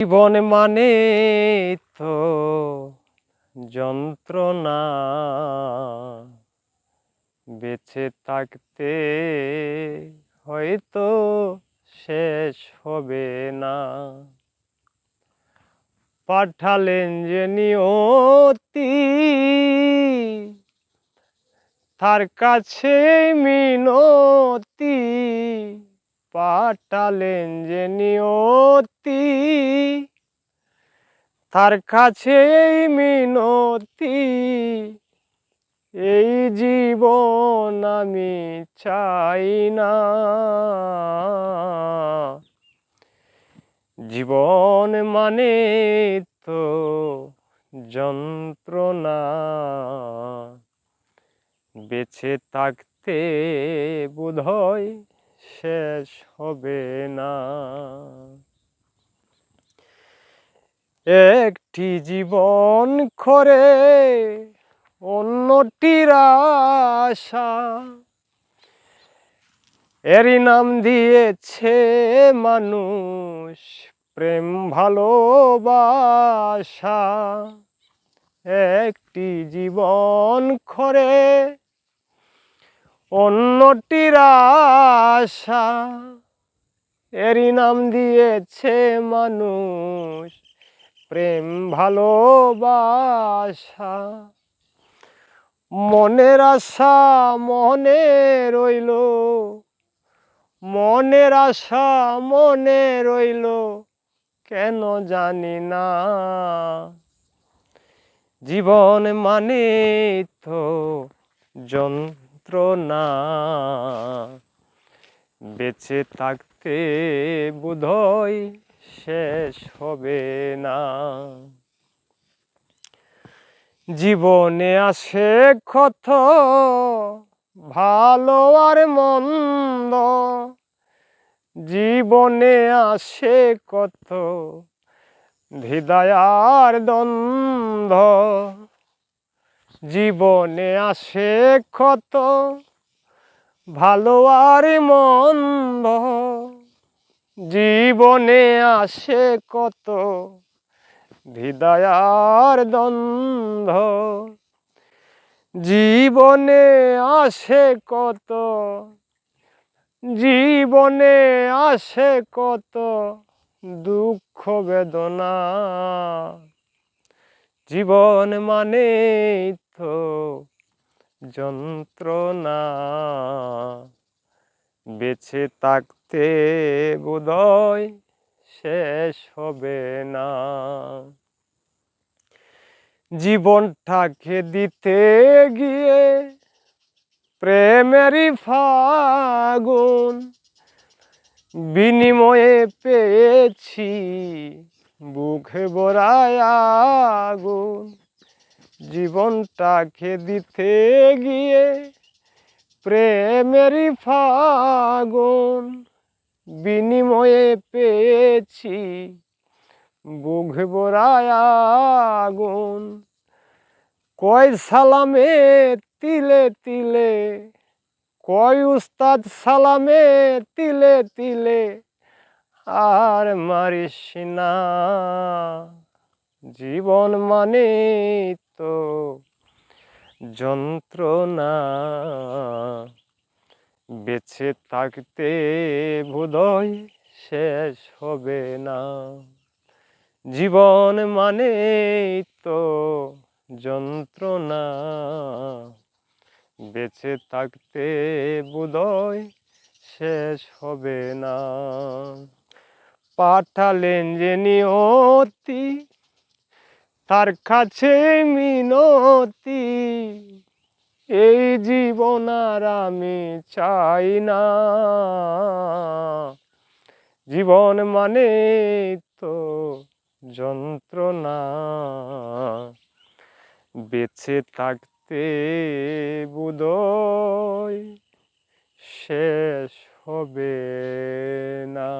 জীবন মানে তো যন্ত্রণা। বেঁচে থাকতে হয়তো শেষ হবে না। পাঠালেন যে নিয়তি, তার কাছে মিনতি। পাঠালেন যে নিয়তি। তার কাছে মিনতি। এই জীবন আমি চাই না। জীবন মানে তো যন্ত্রণা। বেঁচে থাকতে বোধহয় শেষ হবে না। একটি জীবন করে অন্যটির আশা। এরই নাম দিয়েছে মানুষ প্রেম ভালোবাসা। একটি জীবন করে অন্যটির আশা। এরই নাম দিয়েছে মানুষ, প্রেম ভালোবাসা। মনের আশা মনে রইল, মনের আশা মনে রইল, কেন জানি না। জীবন মানে তো যন্ত্রণা বেঁচে থাকতে বোধহয় শেষ হবে না। জীবনে আসে কত ভালো আর মন্দ। জীবনে আসে কত হৃদয়ার দ্বন্দ্ব। জীবনে আসে কত ভালো আর মন্দ। জীবনে আসে কত হৃদয়ার দ্বন্দ্ব। জীবনে আসে কত জীবনে আসে কত দুঃখ, বেদনা। জীবন মানে যন্ত্রণা বেঁচে থাকতে বোধহয় শেষ হবে না। জীবনটাকে দিতে গিয়ে প্রেমেরই ফাগুন বিনিময়ে পেয়েছি, বুকে ভরায় আগুন। জীবনটাকে দিতে গিয়ে প্রেমেরই ফাগুন বিনিময়ে পেয়েছি ভরায় আগুন। কয় সালামে তিলে তিলে, কয় উস্তাদ সালামে তিলে তিলে, আর মারিস না। জীবন মানে যন্ত্রণা বেঁচে থাকতে বোধহয় শেষ হবে না। জীবন মানে তো যন্ত্রণা। বেঁচে থাকতে বোধহয় শেষ হবে না। পাঠালেন যে নিয়তি তার কাছে মিনতি, এই জীবন আর আমি চাই না। জীবন মানে তো যন্ত্রণা, বেঁচে থাকতে বোধহয় শেষ হবে না।